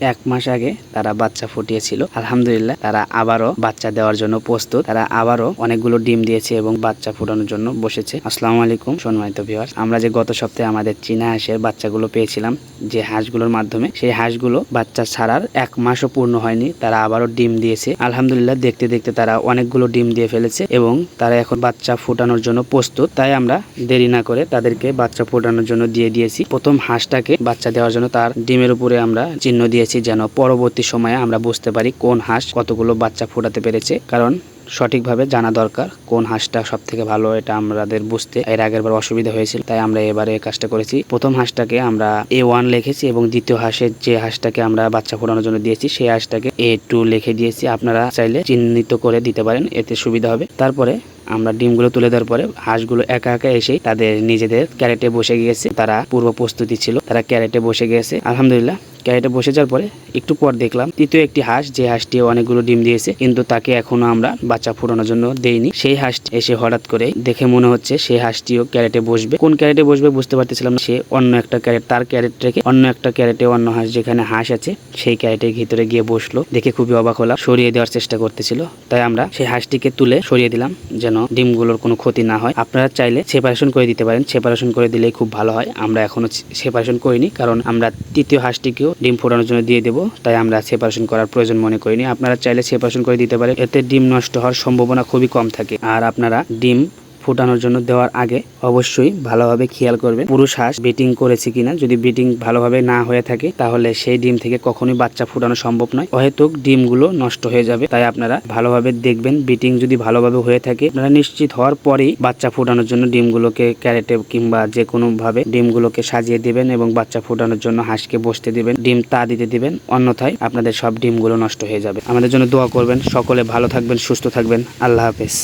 এক মাস আগে তারা বাচ্চা ফুটিয়েছিল। আলহামদুলিল্লাহ, তারা আবারও বাচ্চা দেওয়ার জন্য প্রস্তুত। তারা আবারও অনেকগুলো ডিম দিয়েছে এবং বাচ্চা ফুটানোর জন্য বসেছে। আসসালামু আলাইকুম, সম্মানিত ভিউয়ার আমরা যে গত সপ্তাহে আমাদের চীনা হাঁসের বাচ্চাগুলো পেয়েছিলাম, যে হাঁসগুলোর মাধ্যমে, সেই হাঁসগুলো বাচ্চা ছাড়ার এক মাসও পূর্ণ হয়নি। তারা আবারও ডিম দিয়েছে। আলহামদুলিল্লাহ, দেখতে দেখতে তারা অনেকগুলো ডিম দিয়ে ফেলেছে এবং তারা এখন বাচ্চা ফোটানোর জন্য প্রস্তুত। তাই আমরা দেরি না করে তাদেরকে বাচ্চা ফোটানোর জন্য দিয়ে দিয়েছি। প্রথম হাঁসটাকে বাচ্চা দেওয়ার জন্য তার ডিমের উপরে আমরা চিহ্ন দিয়েছি যেন পরবর্তী সময়ে আমরা বুঝতে পারি কোন হাঁস কতগুলো বাচ্চা ফোটাতে পেরেছে। কারণ সঠিকভাবে জানা দরকার কোন হাঁসটা সব থেকে ভালো, এটা আমাদের বুঝতে। এর আগের বার অসুবিধা হয়েছিল, তাই আমরা এবারে কাজটা করেছি। প্রথম হাঁসটাকে আমরা এ ওয়ান লিখেছি এবং দ্বিতীয় হাঁসের যে হাঁসটাকে আমরা বাচ্চা ফোটানোর জন্য দিয়েছি, সেই হাঁসটাকে এ টু লিখে দিয়েছি। আপনারা চাইলে চিহ্নিত করে দিতে পারেন, এতে সুবিধা হবে। তারপরে আমরা ডিমগুলো তুলে দেওয়ার পরে হাঁসগুলো একা একা এসেই তাদের নিজেদের ক্যারেটে বসে গিয়েছে। তারা পূর্ব প্রস্তুতি ছিল, তারা ক্যারেটে বসে গিয়েছে। আলহামদুলিল্লাহ ক্যারেটে বসে যাওয়ার পরে একটু পর দেখলাম তৃতীয় একটি হাঁস, যে হাঁসটি অনেকগুলো ডিম দিয়েছে, কিন্তু তাকে এখনও আমরা বাচ্চা ফোটানোর জন্য দেইনি। সেই হাঁসটি এসে হঠাৎ করে দেখে মনে হচ্ছে সেই হাঁসটিও ক্যারেটে বসবে। কোন ক্যারেটে বসবে বুঝতে পারতেছিলাম সে অন্য একটা ক্যারেট, তার ক্যারেট রেখে অন্য একটা ক্যারেটে অন্য হাঁস, যেখানে হাঁস আছে, সেই ক্যারেটের ভিতরে গিয়ে বসল। দেখে খুবই অবাক হলাম, সরিয়ে দেওয়ার চেষ্টা করতেছিল। তাই আমরা সেই হাঁসটিকে তুলে সরিয়ে দিলাম, যেন ডিমগুলোর কোনো ক্ষতি না হয়। আপনারা চাইলে সেপারেশন করে দিতে পারেন। সেপারেশন করে দিলেই খুব ভালো হয়। আমরা এখনও সেপারেশন করিনি, কারণ আমরা তৃতীয় হাঁসটিকেও ডিম ফোটানোর জন্য দিয়ে দেবো, তাই আমরা সেপারেশন করার প্রয়োজন মনে করিনি। আপনারা চাইলে সেপারেশন করে দিতে পারেন, এতে ডিম নষ্ট হওয়ার সম্ভাবনা খুবই কম থাকে। আর আপনারা ডিম ফোটানোর জন্য দেওয়ার আগে অবশ্যই ভালোভাবে খেয়াল করবেন পুরুষ হাঁস বিটিং করেছে কিনা। যদি বিটিং ভালোভাবে না হয়ে থাকে, তাহলে সেই ডিম থেকে কখনোই বাচ্চা ফোটানো সম্ভব নয়। অহেতুক ডিমগুলো নষ্ট হয়ে যাবে, তাই আপনারা ভালোভাবে দেখবেন বিটিং যদি ভালোভাবে হয়ে থাকে, আপনারা নিশ্চিত হওয়ার পরেই বাচ্চা ফোটানোর জন্য ডিমগুলোকে ক্যারেটে কিংবা যে কোনো ভাবে ডিমগুলোকে সাজিয়ে দিবেন এবং বাচ্চা ফোটানোর জন্য হাঁসকে বসতে দিবেন। ডিম তা দিতে দিবেন, অন্যথায় আপনাদের সব ডিমগুলো নষ্ট হয়ে যাবে। আমাদের জন্য দোয়া করবেন। সকলে ভালো থাকবেন, সুস্থ থাকবেন। আল্লাহ হাফেজ।